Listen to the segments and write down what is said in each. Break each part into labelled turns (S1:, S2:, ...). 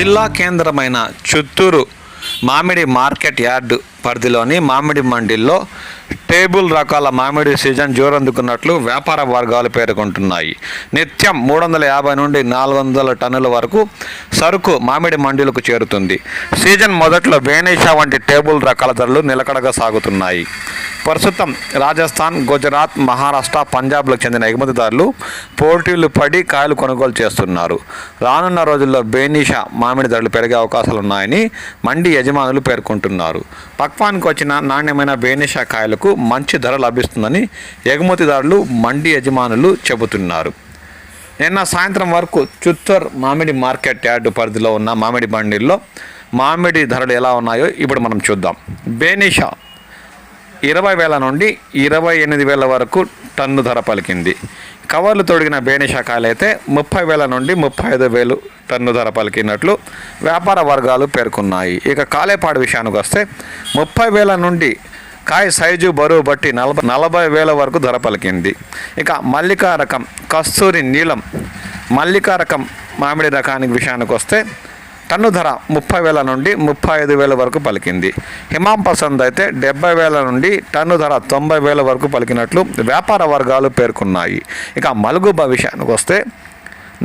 S1: జిల్లా కేంద్రమైన చిత్తూరు మామిడి మార్కెట్ యార్డు పరిధిలోని మామిడి మండిల్లో టేబుల్ రకాల మామిడి సీజన్ జోరందుకున్నట్లు వ్యాపార వర్గాలు పేర్కొంటున్నాయి. నిత్యం మూడు వందల యాభై నుండి నాలుగు వందల టన్నుల వరకు సరుకు మామిడి మండీలకు చేరుతుంది. సీజన్ మొదట్లో బేనీషా వంటి టేబుల్ రకాల ధరలు నిలకడగా సాగుతున్నాయి. ప్రస్తుతం రాజస్థాన్ గుజరాత్ మహారాష్ట్ర పంజాబ్లకు చెందిన ఎగుమతిదారులు పోటీలు పడి కాయలు కొనుగోలు చేస్తున్నారు. రానున్న రోజుల్లో బేనిష మామిడి ధరలు పెరిగే అవకాశాలు ఉన్నాయని మండి యజమానులు పేర్కొంటున్నారు. పక్వానికి వచ్చిన నాణ్యమైన బేనిష కాయలకు మంచి ధర లభిస్తుందని ఎగుమతిదారులు మండి యజమానులు చెబుతున్నారు. నిన్న సాయంత్రం వరకు చిత్తూర్ మామిడి మార్కెట్ యార్డు పరిధిలో ఉన్న మామిడి బండిల్లో మామిడి ధరలు ఎలా ఉన్నాయో ఇప్పుడు మనం చూద్దాం. బేనిషా ఇరవై వేల నుండి ఇరవై ఎనిమిది వేల వరకు టన్ను ధర పలికింది. కవర్లు తొడిగిన బేనిషాకాయలు అయితే ముప్పై వేల నుండి ముప్పై ఐదు వేలు టన్ను ధర పలికినట్లు వ్యాపార వర్గాలు పేర్కొన్నాయి. ఇక కాలేపాడు విషయానికి వస్తే ముప్పై వేల నుండి కాయ సైజు బరువు బట్టి నలభై నలభై వేల వరకు ధర పలికింది. ఇక మల్లికా రకం కస్తూరి నీలం మల్లికా రకం మామిడి రకానికి విషయానికి వస్తే టన్ను ధర ముప్పై వేల నుండి ముప్పై ఐదు వేల వరకు పలికింది. హిమాం పసంద్ అయితే డెబ్బై వేల నుండి టన్ను ధర తొంభై వేల వరకు పలికినట్లు వ్యాపార వర్గాలు పేర్కొన్నాయి. ఇక మలుగు భవిష్యానికి వస్తే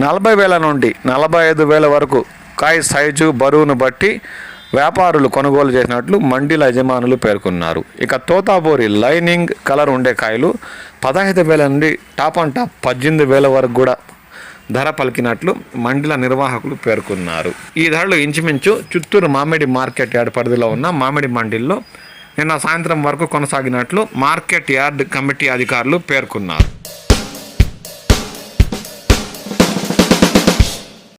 S1: నలభై వేల నుండి నలభై ఐదు వేల వరకు కాయ సైజు బరువును బట్టి వ్యాపారులు కొనుగోలు చేసినట్లు మండీల యజమానులు పేర్కొన్నారు. ఇక తోతాపూరి లైనింగ్ కలర్ ఉండే కాయలు పదహైదు వేల నుండి టాప్ అండ్ టాప్ పద్దెనిమిది వేల వరకు కూడా ధర పలికినట్లు మండల నిర్వాహకులు పేర్కొన్నారు. ఈ ధరలు ఇంచుమించు చిత్తూరు మామిడి మార్కెట్ యార్డ్ పరిధిలో ఉన్న మామిడి మండిల్లో నిన్న సాయంత్రం వరకు కొనసాగినట్లు మార్కెట్ యార్డ్ కమిటీ అధికారులు పేర్కొన్నారు.